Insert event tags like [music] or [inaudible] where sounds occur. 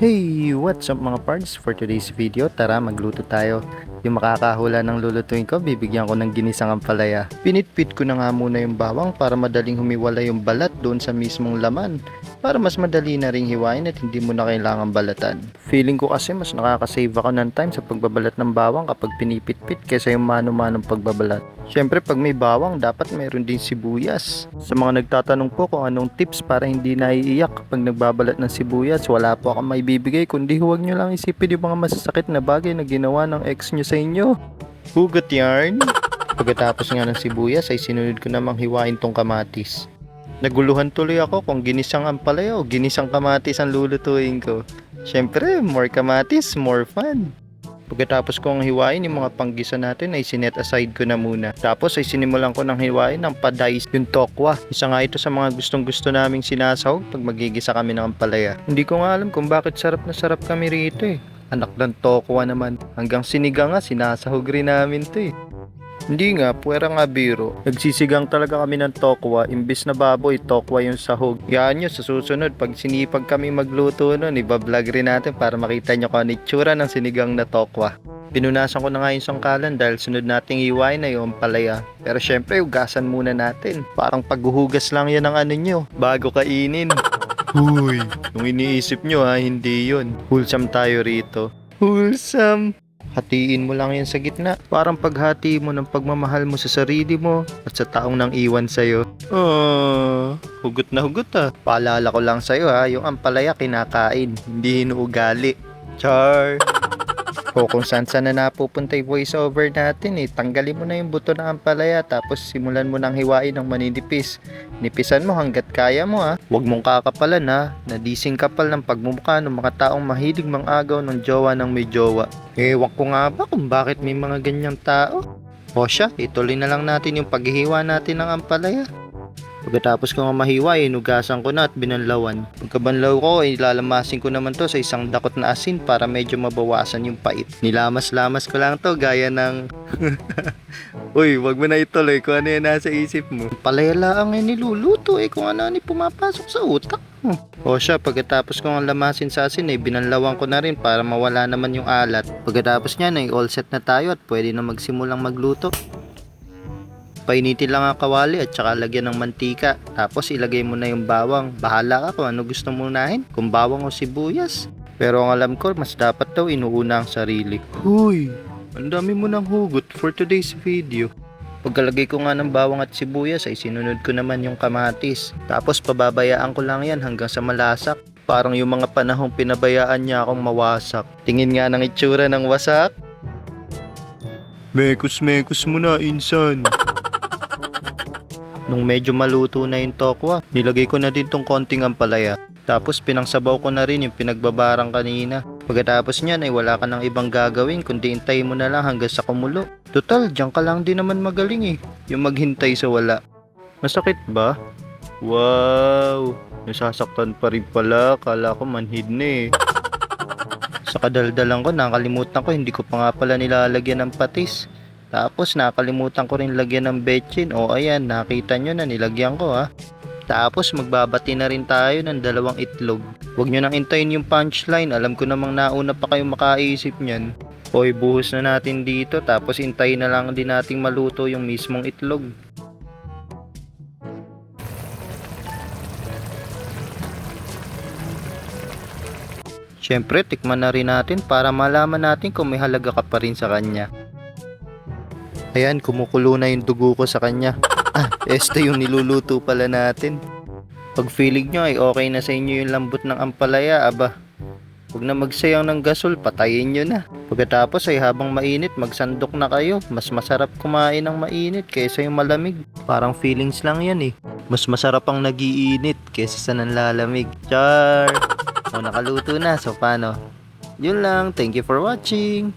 Hey, what's up mga pards? For today's video, tara magluto tayo. Yung makakahula ng lulutuin ko, bibigyan ko ng ginisang ampalaya. Pinitpit ko na nga muna yung bawang para madaling humiwala yung balat doon sa mismong laman. Para mas madali na ring hiwain at hindi mo na kailangan balatan. Feeling ko kasi mas nakakasave ako ng time sa pagbabalat ng bawang kapag pinipitpit kaysa yung mano-manong pagbabalat. Siyempre pag may bawang, dapat mayroon din sibuyas. Sa mga nagtatanong po kung anong tips para hindi naiiyak kapag nagbabalat ng sibuyas, wala po akong may bibigay kundi huwag nyo lang isipin yung mga masasakit na bagay na ginawa ng ex nyo sa inyo. Hugot yarn! Pagkatapos nga ng sibuyas ay sinunod ko namang hiwain tong kamatis. Naguluhan tuloy ako kung ginisang ampalaya o ginisang kamatis ang lulutuin ko. Siyempre, more kamatis, more fun. Pagkatapos kong hiwain yung mga panggisa natin ay sinet aside ko na muna. Tapos ay sinimulan ko ng hiwain ng padays yung tokwa. Isa nga ito sa mga gustong gusto naming sinasahog pag magigisa kami ng ampalaya. Hindi ko nga alam kung bakit sarap na sarap kami rito eh. Anak ng tokwa naman. Hanggang siniga nga sinasahog rin namin to eh. Hindi nga, puwera nga biro. Nagsisigang talaga kami ng tokwa, imbis na baboy, tokwa yung sahog. Yan nyo, sa susunod, pag sinipag kami magluto nun, ibablog rin natin para makita nyo kung ano itsura ng sinigang na tokwa. Pinunasan ko na nga yung sangkalan dahil sunod nating iwain na yung palaya. Pero syempre, hugasan muna natin. Parang paghuhugas lang yan ng ano nyo, bago kainin. [laughs] Huy, yung iniisip nyo ha, hindi yun. Wholesome tayo rito. Wholesome. Hatiin mo lang yan sa gitna. Parang paghati mo ng pagmamahal mo sa sarili mo at sa taong nang iwan sa'yo. Oh, hugot na hugot ah. Paalala ko lang sa'yo ha, yung ampalaya kinakain, hindi hinuugali. Char! O kung saan saan na napupunta yung voiceover natin eh, tanggalin mo na yung buto ng ampalaya tapos simulan mo nang hiwain ng maninipis. Nipisan mo hanggat kaya mo ha. Huwag mong kakapalan ha, nadising kapal ng pagmumukha ng mga taong mahilig mangagaw ng jowa ng may jowa. Ewan ko nga ba kung bakit may mga ganyang tao? O siya, ituloy na lang natin yung paghihiwa natin ng ampalaya. Pagkatapos ko nga mahiwa, inugasan ko na at binanlawan. Pagkabanlaw ko, ilalamasin ko naman to sa isang dakot na asin para medyo mabawasan yung pait. Nilamas-lamas ko lang to gaya ng... [laughs] Uy, wag mo na ituloy kung ano yan nasa isip mo. Palayala ang niluluto eh kung ano ni pumapasok sa utak mo. O siya, pagkatapos ko nga lamasin sa asin eh, binanlawan ko na rin para mawala naman yung alat. Pagkatapos niyan ay all set na tayo at pwede na magsimulang magluto. Painitin lang ang kawali at saka lagyan ng mantika. Tapos ilagay mo na yung bawang. Bahala ka kung ano gusto mo unahin. Kung bawang o sibuyas. Pero ang alam ko, mas dapat daw inuuna ang sarili. Huy! Ang dami mo ng hugot for today's video. Pagkalagay ko nga ng bawang at sibuyas ay sinunod ko naman yung kamatis. Tapos pababayaan ko lang yan hanggang sa malasak. Parang yung mga panahong pinabayaan niya akong mawasak. Tingin nga ng itsura ng wasak. Mekos-mekos mo na, insan. Nung medyo maluto na yung tokwa, nilagay ko na din tong konting ampalaya. Tapos pinangsabaw ko na rin yung pinagbabarang kanina. Pagkatapos niyan ay wala ka ng ibang gagawin kundi intay mo na lang hanggang sa kumulo. Total, diyan ka lang din naman magaling eh. Yung maghintay sa wala. Masakit ba? Wow! Nasasaktan pa rin pala. Kala ko manhid na eh. Sa kadaldalan ko, nakalimutan ko, hindi ko pa nga pala nilalagyan ng patis. Tapos nakalimutan ko rin lagyan ng betchin. O ayan, nakita nyo na nilagyan ko ha. Tapos magbabati na rin tayo ng dalawang itlog. Huwag nyo nang intayin yung punchline. Alam ko namang nauna pa kayo makaisip nyan. Hoy, buhos na natin dito. Tapos intayin na lang din nating maluto yung mismong itlog. Siyempre, tikman na rin natin para malaman natin kung may halaga ka pa rin sa kanya. Ayan, kumukulo na yung dugo ko sa kanya. Ah, este yung niluluto pala natin. Pag feeling nyo ay okay na sa inyo yung lambot ng ampalaya, aba, huwag na magsayang ng gasol, patayin nyo na. Pagkatapos ay habang mainit, magsandok na kayo. Mas masarap kumain ng mainit kaysa yung malamig. Parang feelings lang yan eh. Mas masarap ang nagiinit kaysa sa nanlalamig. Char! O, nakaluto na. So, paano? Yun lang. Thank you for watching.